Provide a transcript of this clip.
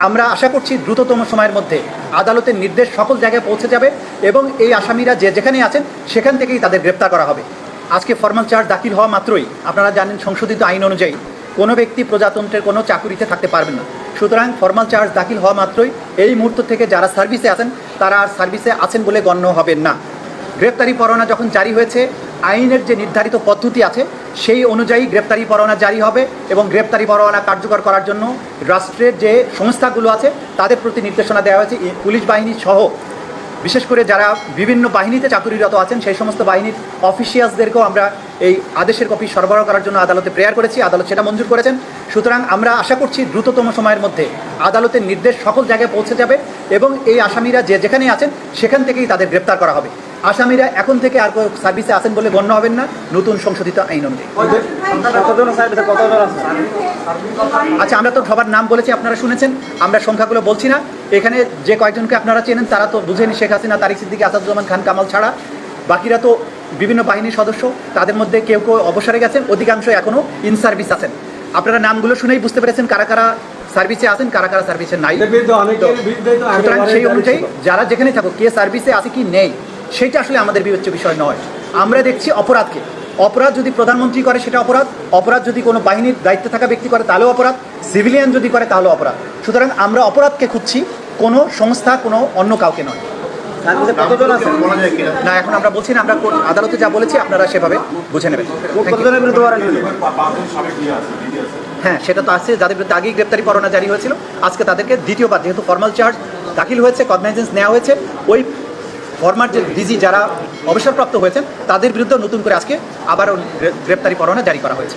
আমরা আশা করছি দ্রুততম সময়ের মধ্যে আদালতের নির্দেশ সকল জায়গায় পৌঁছে যাবে এবং এই আসামিরা যে যেখানে আছেন, সেখান থেকেই তাদের গ্রেপ্তার করা হবে। আজকে ফর্মাল চার্জ দাখিল হওয়া মাত্রই আপনারা জানেন সংশোধিত আইন অনুযায়ী কোনো ব্যক্তি প্রজাতন্ত্রের কোনো চাকুরিতে থাকতে পারবেন না। সুতরাং ফর্মাল চার্জ দাখিল হওয়া মাত্রই এই মুহূর্ত থেকে যারা সার্ভিসে আছেন, তারা আর সার্ভিসে আছেন বলে গণ্য হবেন না। গ্রেপ্তারি পরোয়ানা যখন জারি হয়েছে, আইনের যে নির্ধারিত পদ্ধতি আছে সেই অনুযায়ী গ্রেপ্তারি পরোয়ানা জারি হবে এবং গ্রেপ্তারি পরোয়ানা কার্যকর করার জন্য রাষ্ট্রের যে সংস্থাগুলো আছে, তাদের প্রতি নির্দেশনা দেওয়া হয়েছে পুলিশ বাহিনী সহ। বিশেষ করে যারা বিভিন্ন বাহিনীতে চাকুরিরত আছেন, সেই সমস্ত বাহিনীর অফিসিয়ালসদেরকেও আমরা এই আদেশের কপি সরবরাহ করার জন্য আদালতে প্রেয়ার করেছি। আদালত সেটা মঞ্জুর করেছেন। সুতরাং আমরা আশা করছি দ্রুততম সময়ের মধ্যে আদালতের নির্দেশ সকল জায়গায় পৌঁছে যাবে এবং এই আসামিরা যে যেখানেই আছেন, সেখান থেকেই তাদের গ্রেপ্তার করা হবে। আসামিরা এখন থেকে আর কেউ সার্ভিসে আছেন বলে গণ্য হবেন না। নতুন সংশোধিত আইন অনুযায়ী। আচ্ছা আমরা তো সবার নাম বলেছি আপনারা শুনেছেন। আমরা সংখ্যাগুলো বলছি না। এখানে যে কয়েকজনকে আপনারা চেনেন তারা তো বুঝেনি শেখ হাসিনা তারিক সিদ্দিকী আসাদুজ্জামান খান কামাল ছাড়া। বাকিরা তো বিভিন্ন বাহিনীর সদস্য। তাদের মধ্যে কেউ কেউ অবসরে গেছেন অধিকাংশ এখনও ইন সার্ভিস আছেন। আপনারা নামগুলো শুনেই বুঝতে পেরেছেন কারা কারা সার্ভিসে আছেন কারা কারা সার্ভিসে নাই। সুতরাং সেই অনুযায়ী যারা যেখানে থাকুক কে সার্ভিসে আছে কি নেই সেটা আসলে আমাদের বিবেচ্য বিষয় নয়। আমরা দেখছি অপরাধকে। অপরাধ যদি প্রধানমন্ত্রী করে সেটা অপরাধ। অপরাধ যদি কোনো বাহিনীর দায়িত্বে থাকা ব্যক্তি করে তাহলেও অপরাধ। সিভিলিয়ান যদি করে তাহলেও অপরাধ। সুতরাং আমরা অপরাধকে খুঁজছি কোনো সংস্থা কোনো অন্য কাউকে নয়। না এখন আমরা বলছি না আমরা আদালতে যা বলেছি আপনারা সেভাবে বুঝে নেবেন। হ্যাঁ সেটা তো আছে যাদের বিরুদ্ধে আগেই গ্রেপ্তারি পরোয়ানা জারি হয়েছিল। আজকে তাদেরকে দ্বিতীয়বার যেহেতু ফর্মাল চার্জ দাখিল হয়েছে কগনাইজেন্স নেওয়া হয়েছে ওই ফরমার যে ডিজি যারা অবসরপ্রাপ্ত হয়েছেন, তাদের বিরুদ্ধে নতুন করে আজকে আবারও গ্রেপ্তারি পরোয়ানা জারি করা হয়েছে।